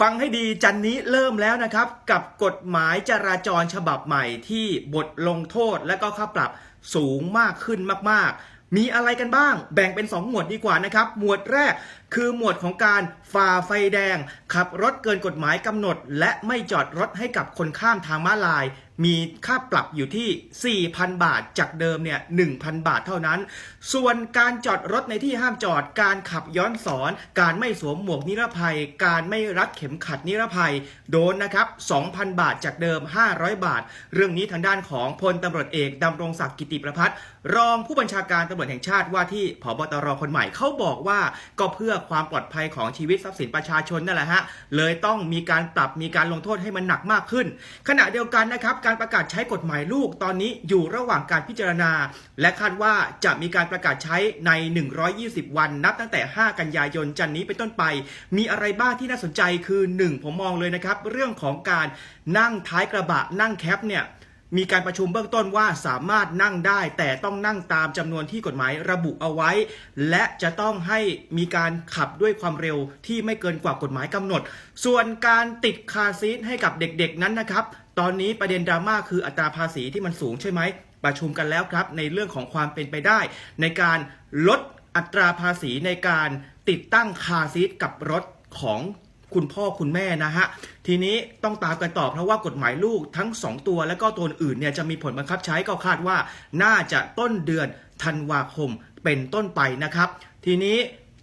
ฟังให้ดีจันนี้เริ่มแล้วนะครับ กับกฎหมายจราจรฉบับใหม่ที่บทลงโทษและก็ค่าปรับสูงมากขึ้นมาก ๆ มีอะไรกันบ้าง แบ่งเป็น 2 หมวดดีกว่านะครับ หมวดแรก คือหมวดของการฝ่าไฟแดง ขับรถเกินกฎหมายกำหนด และไม่จอดรถให้กับคนข้ามทางม้าลาย มีค่าปรับอยู่ที่ 4,000 บาท จากเดิมเนี่ย 1,000 บาทเท่านั้น ส่วนการจอดรถในที่ห้ามจอด การขับย้อนสอน การไม่สวมหมวกนิรภัย การไม่รัดเข็มขัดนิรภัย โดนนะครับ 2,000 บาทจากเดิม 500 บาท เรื่องนี้ทางด้านของพลตำรวจเอกดำรงศักดิ์กิติประพัฒน์รองผู้บัญชาการตำรวจแห่งชาติว่าที่ผบตรคนใหม่เขาบอกว่าก็เพื่อความปลอดภัยของชีวิตทรัพย์สินประชาชนนั่นแหละฮะเลยต้องมีการปรับมีการลงโทษให้มันหนักมากขึ้น ขณะเดียวกันนะครับการประกาศใช้กฎหมายลูกตอนนี้อยู่ระหว่างการพิจารณา และคาดว่าจะมีการประกาศใช้ใน 120 วัน นับตั้งแต่ 5 กันยายนจันนี้เป็นต้นไป มีอะไรบ้างที่น่าสนใจคือ 1 ผมมองเลยนะครับ เรื่องของการนั่งท้ายกระบะนั่งแคปเนี่ย มีการประชุมเบื้องต้นว่าสามารถนั่งได้ แต่ต้องนั่งตามจำนวนที่กฎหมายระบุเอาไว้ และจะต้องให้มีการขับด้วยความเร็วที่ไม่เกินกว่ากฎหมายกำหนด ส่วนการติดคาซีทให้กับเด็กๆนั้นนะครับ ตอนนี้ประเด็นดราม่าคืออัตราภาษีที่มันสูงใช่ไหมประชุมกันแล้วครับ ในเรื่องของความเป็นไปได้ ในการลดอัตราภาษีในการติดตั้งคาซีทกับรถของ คุณพ่อคุณแม่นะฮะ ทีนี้ต้องตามกันต่อเพราะว่ากฎหมายลูกทั้ง 2 ตัวและก็ตัวอื่นเนี่ยจะมีผลบังคับใช้ก็คาดว่า น่าจะต้นเดือนธันวาคมเป็นต้นไปนะครับ ทีนี้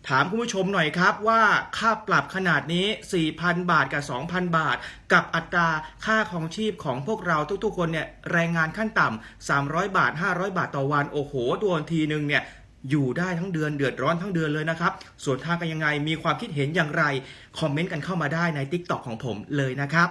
ถามคุณผู้ชมหน่อยครับว่าค่าปรับขนาดนี้ 4,000 บาทกับ 2,000 บาท กับอัตราค่าของชีพของพวกเราทุกๆ คนเนี่ยแรงงานขั้นต่ำ300 บาท 500 บาทต่อวัน โอ้โหดวนทีนึงเนี่ย อยู่ได้ทั้งเดือนเดือดร้อนทั้งเดือนเลยนะครับส่วนทางกันยังไงมีความคิดเห็นอย่างไร คอมเมนต์กันเข้ามาได้ใน t ิ k t o k ของผมเลยนะครับ